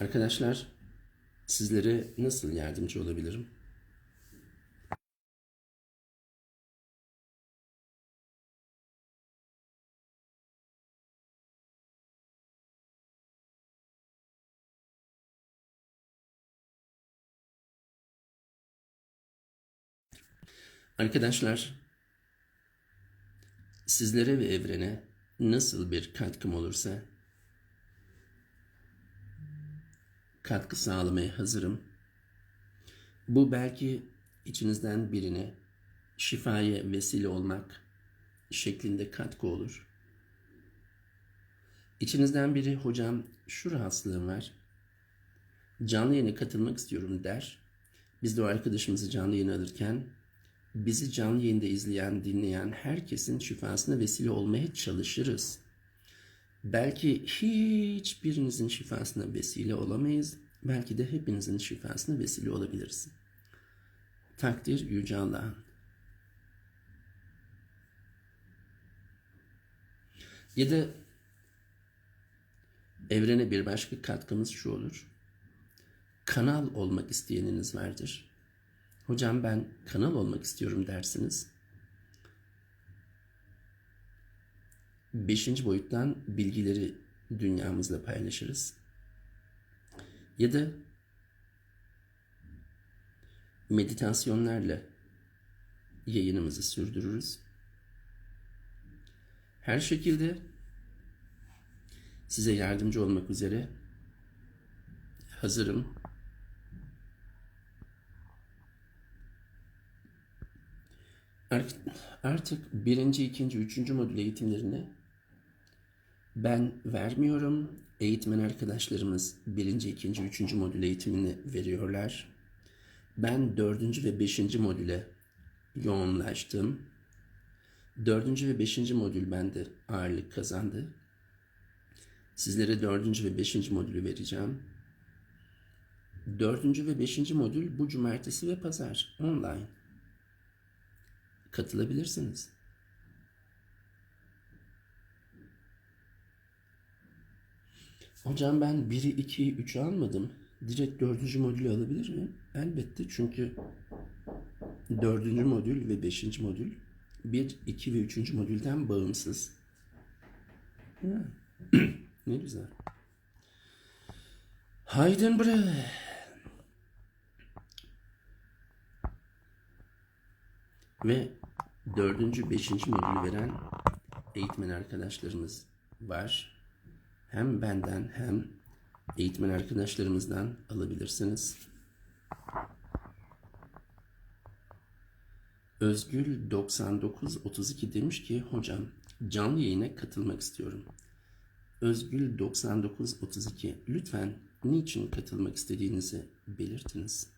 Arkadaşlar, sizlere nasıl yardımcı olabilirim? Arkadaşlar, sizlere ve evrene nasıl bir katkım olursa katkı sağlamaya hazırım. Bu belki içinizden birine şifaya vesile olmak şeklinde katkı olur. İçinizden biri hocam şu rahatsızlığım var. Canlı yayına katılmak istiyorum der. Biz de o arkadaşımızı canlı yayına alırken bizi canlı yayında izleyen, dinleyen herkesin şifasına vesile olmaya çalışırız. Belki hiçbirinizin şifasına vesile olamayız. Belki de hepinizin şifasına vesile olabiliriz. Takdir Yüce Allah'ın. Ya da evrene bir başka katkımız şu olur. Kanal olmak isteyeniniz vardır. Hocam ben kanal olmak istiyorum dersiniz. Beşinci boyuttan bilgileri dünyamızla paylaşırız. Ya da meditasyonlarla yayınımızı sürdürürüz. Her şekilde size yardımcı olmak üzere hazırım. Artık birinci, ikinci, üçüncü modül eğitimlerini ben vermiyorum. Eğitmen arkadaşlarımız birinci, ikinci, üçüncü modül eğitimini veriyorlar. Ben dördüncü ve beşinci modüle yoğunlaştım. Dördüncü ve beşinci modül bende ağırlık kazandı. Sizlere dördüncü ve beşinci modülü vereceğim. Dördüncü ve beşinci modül bu cumartesi ve pazar online. Katılabilirsiniz. Hocam ben 1'i 2'yi 3'ü almadım. Direkt dördüncü modülü alabilir miyim? Elbette çünkü dördüncü modül ve beşinci modül 1, 2 ve üçüncü modülden bağımsız. Ne güzel. Haydin bre. Ve dördüncü, beşinci modülü veren eğitmen arkadaşlarımız var. Hem benden hem eğitmen arkadaşlarımızdan alabilirsiniz. Özgül 9932 demiş ki hocam canlı yayına katılmak istiyorum. Özgül 9932 lütfen niçin katılmak istediğinizi belirtiniz.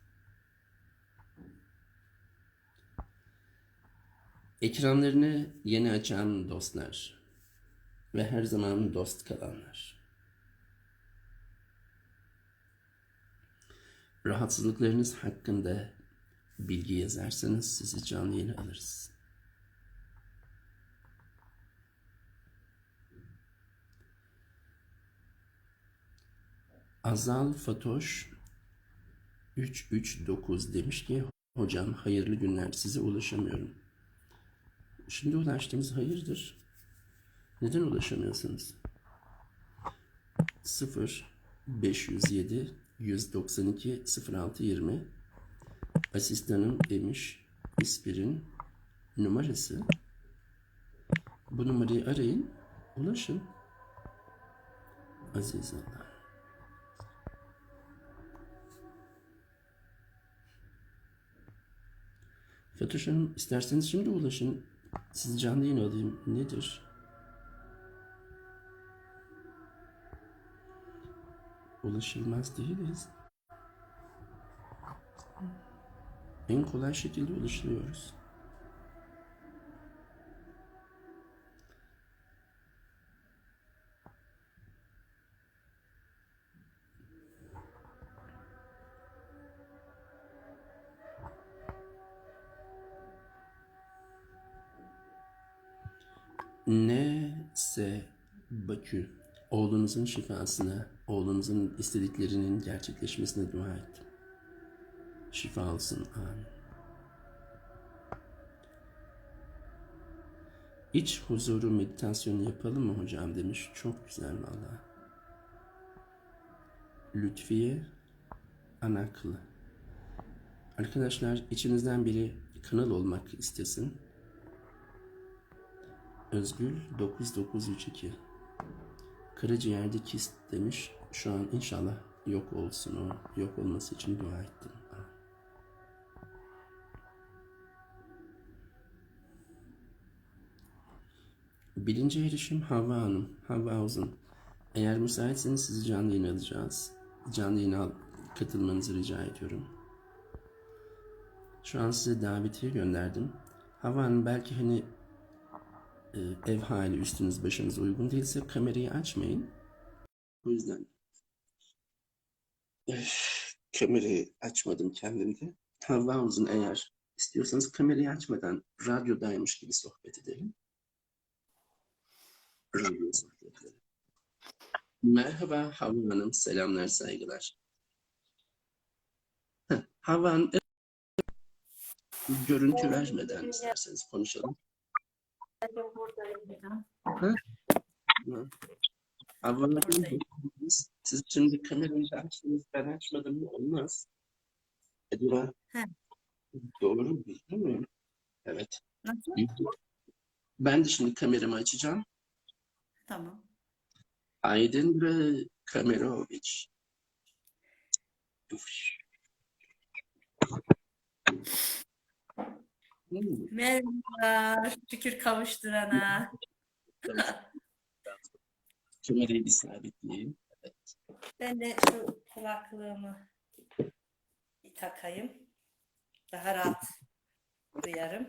Ekranlarını yeni açan dostlar ve her zaman dost kalanlar. Rahatsızlıklarınız hakkında bilgi yazarsanız sizi canlı yayına alırız. Azal Fatoş 339 demiş ki hocam hayırlı günler size ulaşamıyorum. Şimdi ulaştığımız hayırdır. Neden ulaşamıyorsunuz? 0 507 192 06 20 asistanım demiş İspir'in numarası. Bu numarayı arayın, ulaşın. Aziz Allah. Fatoş Hanım isterseniz şimdi ulaşın. Sizi canlı yayın alayım. Nedir? Ulaşılmaz değiliz. En kolay şekilde ulaşılıyoruz. Nese Bakü oğlunuzun şifasına oğlunuzun istediklerinin gerçekleşmesine dua ettim. Şifa olsun. Amin. İç huzuru meditasyonu yapalım mı hocam demiş. Çok güzel valla. Lütfiye Anaklı. Arkadaşlar içinizden biri kanal olmak istesin. Özgül 9932 Karaciğerde kist demiş. Şu an inşallah yok olsun o. Yok olması için dua ettim. Birinci erişim Havva Hanım. Havva Uzun. Eğer müsaitseniz sizi canlı yayına alacağız. Canlı yayına katılmanızı rica ediyorum. Şu an size davetiye gönderdim. Havva Hanım belki hani e, ev hali üstünüz başınız uygun değilse kamerayı açmayın. O yüzden Öf, kamerayı açmadım kendimde. Havva Uzun eğer istiyorsanız kamerayı açmadan radyodaymış gibi sohbet edelim. Radyo sohbetleri. Merhaba Havva Hanım, selamlar, saygılar. Heh, Havva Hanım, e- görüntü vermeden isterseniz konuşalım. Havva Hanım, siz- şimdi kamerayı açtınız, ben açmadım mı olmaz. Acaba Heh. doğru mu değil mi? Evet. Nasıl? Ben de şimdi kameramı açacağım. Tamam. Aydın ve Kamerovic. Hmm, Merhaba. Şükür kavuşturana. Kamerayı bir sabitleyeyim. Ben de şu kulaklığımı bir takayım. Daha rahat duyarım.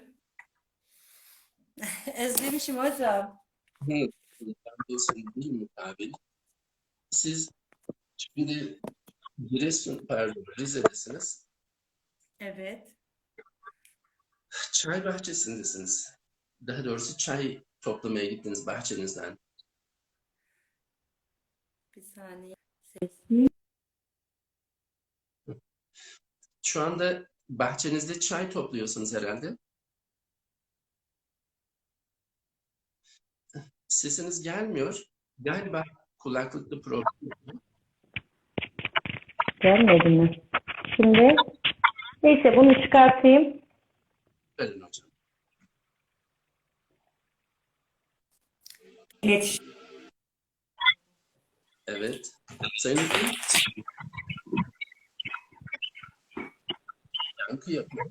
Özlemişim hocam. Evet. Siz şimdi Giresun, pardon, Rize'desiniz. Evet. Çay bahçesindesiniz. Daha doğrusu çay toplamaya gittiniz bahçenizden. Bir saniye. Şu anda bahçenizde çay topluyorsunuz herhalde. Sesiniz gelmiyor. Galiba kulaklıkta problem. Gelmedi mi? Şimdi neyse bunu çıkartayım. Verin hocam. Geç. Evet. Sayın. Yankı yapıyor.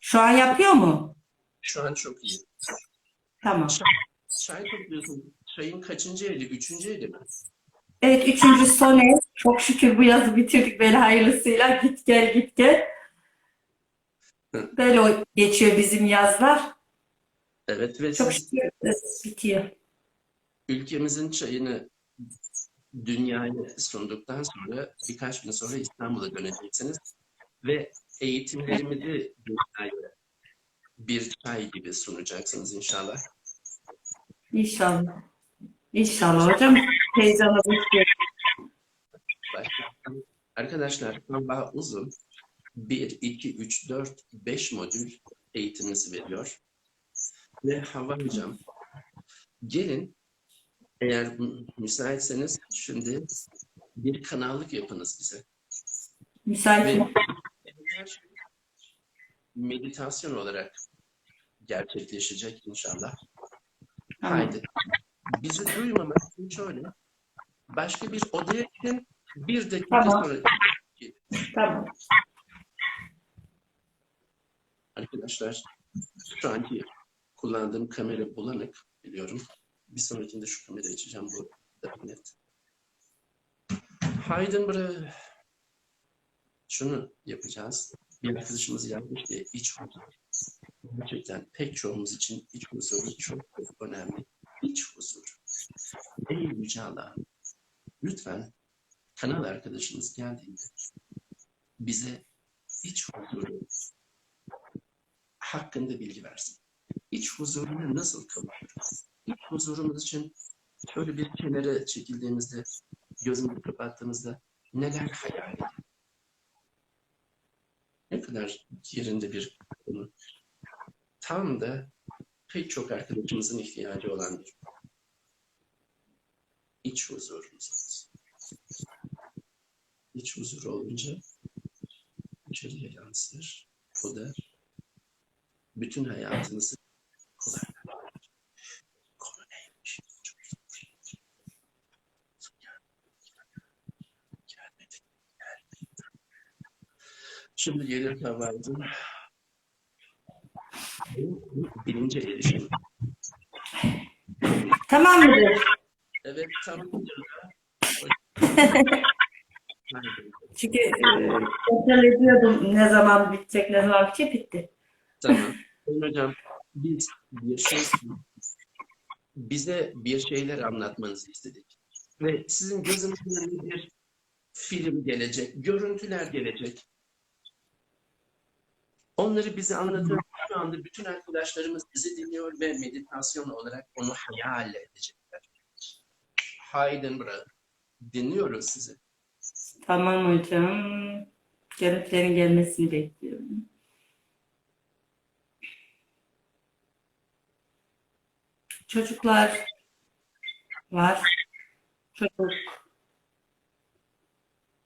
Şu an yapıyor mu? Şu an çok iyi. Tamam. Çay topluyorsun. Çayın kaçıncı eli? Üçüncü eli mi? Evet üçüncü sone. Çok şükür bu yazı bitirdik böyle hayırlısıyla. Git gel git gel. Böyle geçiyor bizim yazlar. Evet ve Çok siz şükür bitiyor. ülkemizin çayını dünyaya sunduktan sonra birkaç gün sonra İstanbul'a döneceksiniz ve eğitimlerimizi dünyaya bir çay gibi sunacaksınız inşallah. İnşallah. İnşallah hocam. Heyecanla bekliyorum. Arkadaşlar Canva uzun 1, 2, 3, 4, 5 modül eğitimimizi veriyor. Ve Hava Hocam gelin eğer mü- müsaitseniz şimdi bir kanallık yapınız bize. Müsait meditasyon olarak gerçekleşecek inşallah. Haydi. Bizi duymamak için şöyle. Başka bir odaya gidin. Bir dakika Tamam. sonra Tamam. arkadaşlar şu anki kullandığım kamera bulanık biliyorum. Bir sonrakinde şu kamerayı açacağım bu net. Heidenberg şunu yapacağız. Bir arkadaşımız yazmış diye iç huzur. Gerçekten pek çoğumuz için iç huzuru çok önemli. İç huzur. Ey Yüce Allah'ım, lütfen kanal arkadaşımız geldiğinde bize iç huzuru hakkında bilgi versin. İç huzuruna nasıl kavuşuruz? Huzurumuz için şöyle bir kenara çekildiğimizde gözümüzü kapattığımızda neler hayal? Ne kadar yerinde bir konu. Tam da pek çok arkadaşımızın ihtiyacı olan bir iç huzurumuz. İç huzur olunca içeriye yansır. O da bütün hayatınızı kolaylaştırır. Konu neymiş? Çok Gelmedi. Gelmedi. Şimdi gelir havaydı. Birinci erişim. Tamam mıdır? Evet tam Çünkü e, kontrol ediyordum ne zaman bitecek, ne zaman bitecek, bitti. Tamam. Hocam biz bir şey bize bir şeyler anlatmanızı istedik. Ve sizin gözünüzün bir film gelecek, görüntüler gelecek. Onları bize anlatın. Şu anda bütün arkadaşlarımız bizi dinliyor ve meditasyon olarak onu hayal edecekler. Hayden bırak. Dinliyoruz sizi. Tamam hocam. Görüntülerin gelmesini bekliyorum. Çocuklar var. Çocuk.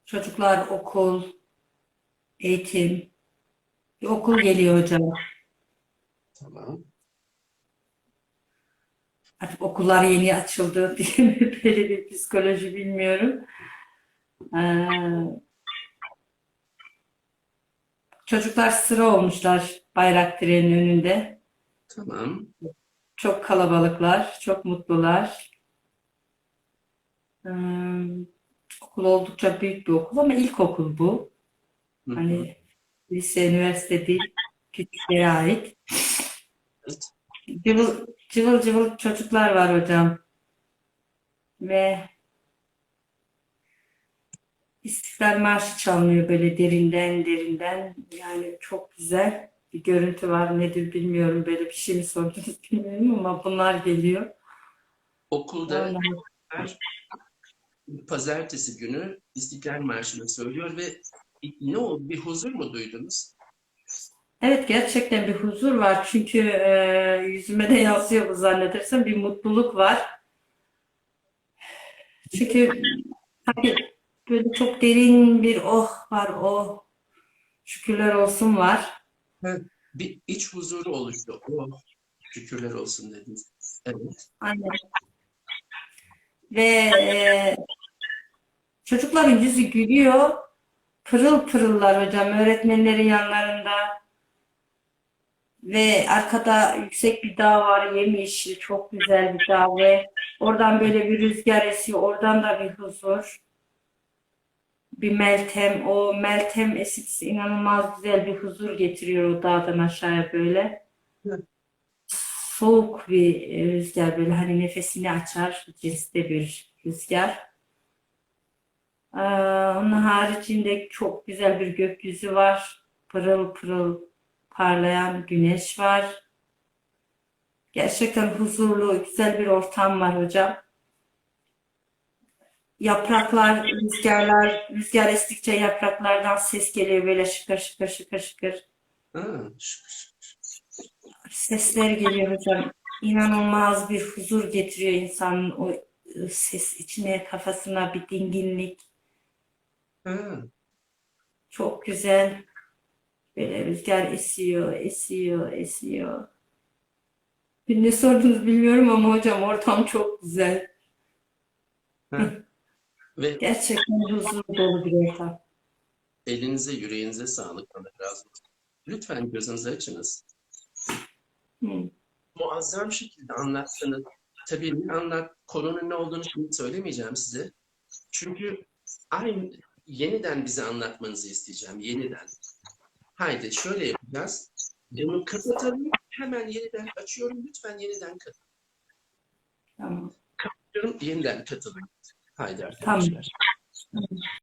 Çocuklar okul, eğitim. Bir okul geliyor hocam. Tamam. Artık okullar yeni açıldı diye mi böyle bir psikoloji bilmiyorum. Ee, çocuklar sıra olmuşlar bayrak direğinin önünde. Tamam. Çok kalabalıklar, çok mutlular. Ee, okul oldukça büyük bir okul ama ilkokul bu. Hı hı. Hani lise, üniversite değil, küçüklere ait. Evet. Cıvıl cıvıl cıvıl çocuklar var hocam. Ve İstiklal Marşı çalınıyor böyle derinden derinden. Yani çok güzel bir görüntü var. Nedir bilmiyorum. Böyle bir şey mi sordunuz bilmiyorum ama bunlar geliyor. Okulda her pazartesi günü İstiklal Marşı'nı söylüyor ve ne oldu? Bir huzur mu duydunuz? Evet gerçekten bir huzur var. Çünkü e, yüzüme de yansıyor bu zannedersem. Bir mutluluk var. Çünkü hani böyle çok derin bir oh var. Oh şükürler olsun var. Bir iç huzuru oluştu. Oh, şükürler olsun dediniz. Evet. Aynen. Ve e, çocukların yüzü gülüyor. Pırıl pırıllar hocam öğretmenlerin yanlarında. Ve arkada yüksek bir dağ var, yemyeşil, çok güzel bir dağ ve oradan böyle bir rüzgar esiyor, oradan da bir huzur. Bir meltem, o meltem esintisi inanılmaz güzel bir huzur getiriyor o dağdan aşağıya böyle. Soğuk bir rüzgar böyle hani nefesini açar cinste bir rüzgar. Ee, onun haricinde çok güzel bir gökyüzü var. Pırıl pırıl parlayan güneş var. Gerçekten huzurlu, güzel bir ortam var hocam. Yapraklar, rüzgarlar, rüzgar estikçe yapraklardan ses geliyor böyle şıkır şıkır şıkır şıkır. Sesler geliyor hocam. İnanılmaz bir huzur getiriyor insanın o e, ses içine, kafasına bir dinginlik. Çok güzel. Böyle rüzgar esiyor, esiyor, esiyor. Ne sordunuz bilmiyorum ama hocam ortam çok güzel. Ve Gerçekten huzur dolu bir ortam. elinize, yüreğinize sağlık. Allah razı olsun. Lütfen gözünüzü açınız. Hı. Muazzam şekilde anlattınız. Tabii ne anlat, konunun ne olduğunu şimdi söylemeyeceğim size. Çünkü aynı yeniden bize anlatmanızı isteyeceğim. Yeniden. Haydi şöyle yapacağız. Bunu kapatalım. Hemen yeniden açıyorum. Lütfen yeniden katılın. Tamam. Yeniden katılın. Haydi arkadaşlar.